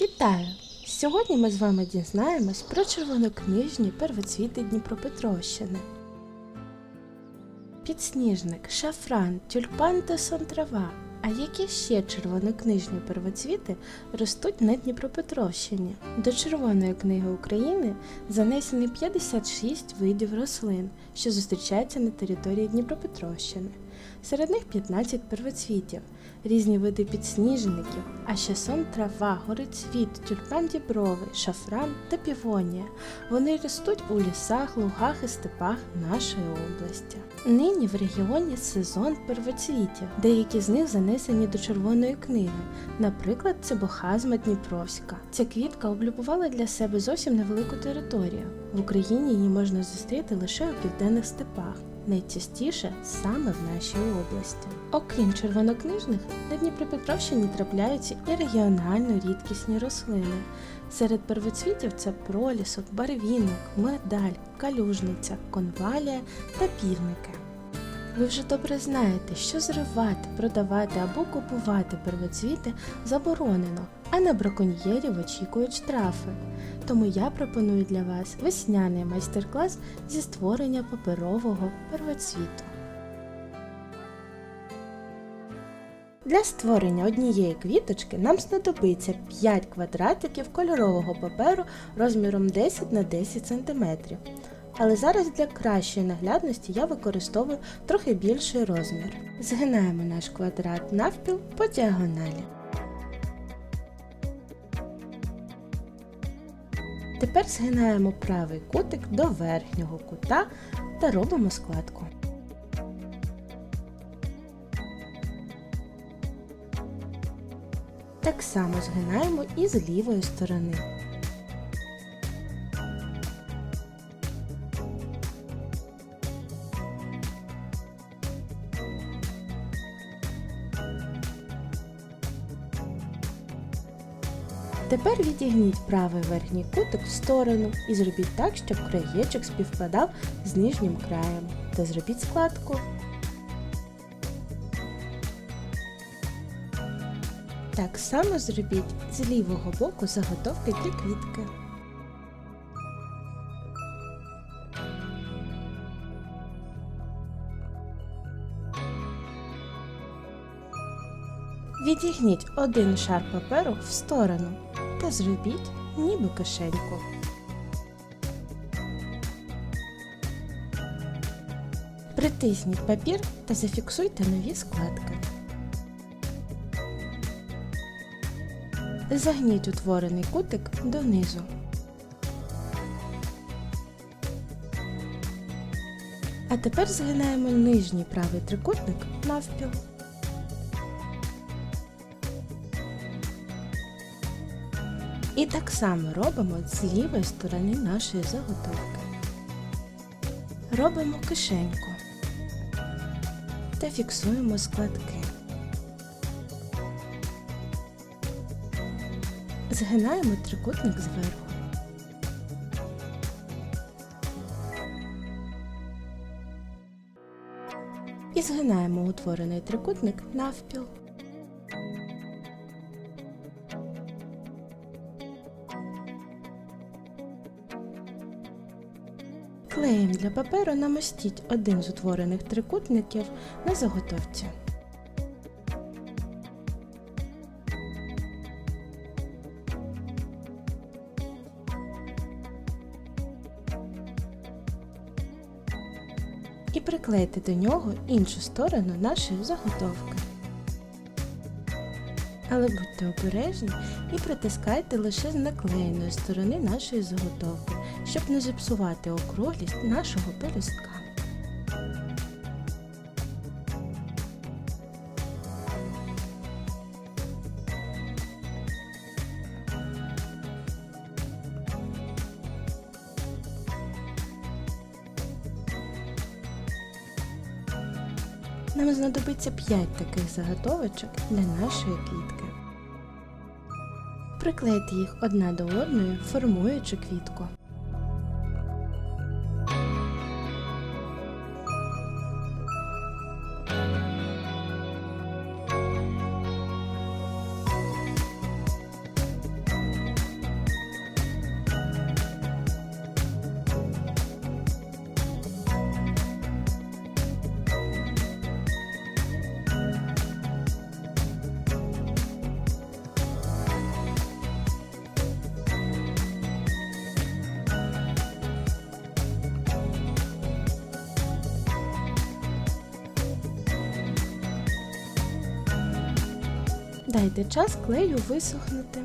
Вітаю! Сьогодні ми з вами дізнаємось про червонокнижні первоцвіти Дніпропетровщини. Підсніжник, шафран, тюльпан та сонтрава. А які ще червонокнижні первоцвіти ростуть на Дніпропетровщині? До Червоної книги України занесені 56 видів рослин, що зустрічаються на території Дніпропетровщини. Серед них 15 первоцвітів, різні види підсніжників, а ще сон трава, горицвіт, тюльпан дібровий, шафран та півонія. Вони ростуть у лісах, лугах і степах нашої області. Нині в регіоні сезон первоцвітів. Деякі з них занесені до Червоної книги. Наприклад, це бохазма Дніпровська. Ця квітка облюбувала для себе зовсім невелику територію. В Україні її можна зустріти лише у південних степах найчастіше саме в нашій області. Окрім червонокнижних, на Дніпропетровщині трапляються і регіонально рідкісні рослини. Серед первоцвітів це пролісок, барвінок, медаль, калюжниця, конвалія та півники. Ви вже добре знаєте, що зривати, продавати або купувати первоцвіти заборонено, а на браконьєрів очікують штрафи. Тому я пропоную для вас весняний майстер-клас зі створення паперового первоцвіту. Для створення однієї квіточки нам знадобиться 5 квадратиків кольорового паперу розміром 10 на 10 см. Але зараз для кращої наглядності я використовую трохи більший розмір. Згинаємо наш квадрат навпіл по діагоналі. Тепер згинаємо правий кутик до верхнього кута та робимо складку. Так само згинаємо і з лівої сторони. Тепер відігніть правий верхній кутик в сторону і зробіть так, щоб краєчок співпадав з нижнім краєм. Та зробіть складку. Так само зробіть з лівого боку заготовки для квітки. Відігніть один шар паперу в сторону та зробіть ніби кишеньку. Притисніть папір та зафіксуйте нові складки. Загніть утворений кутик донизу. А тепер згинаємо нижній правий трикутник навпіл. І так само робимо з лівої сторони нашої заготовки. Робимо кишеньку та фіксуємо складки. Згинаємо трикутник зверху. І згинаємо утворений трикутник навпіл. Клеєм для паперу намостіть один з утворених трикутників на заготовці. І приклейте до нього іншу сторону нашої заготовки. Але будьте обережні і притискайте лише з наклеєної сторони нашої заготовки, щоб не зіпсувати округлість нашого пелюстка. Нам знадобиться 5 таких заготовочок для нашої квітки. Приклейте їх одна до одної, формуючи квітку. Дайте час клею висохнути.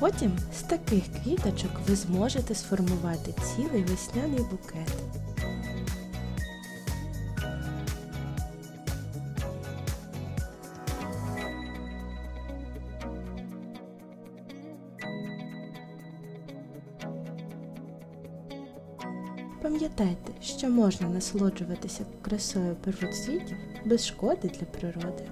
Потім з таких квіточок ви зможете сформувати цілий весняний букет. Пам'ятайте, що можна насолоджуватися красою первоцвітів без шкоди для природи.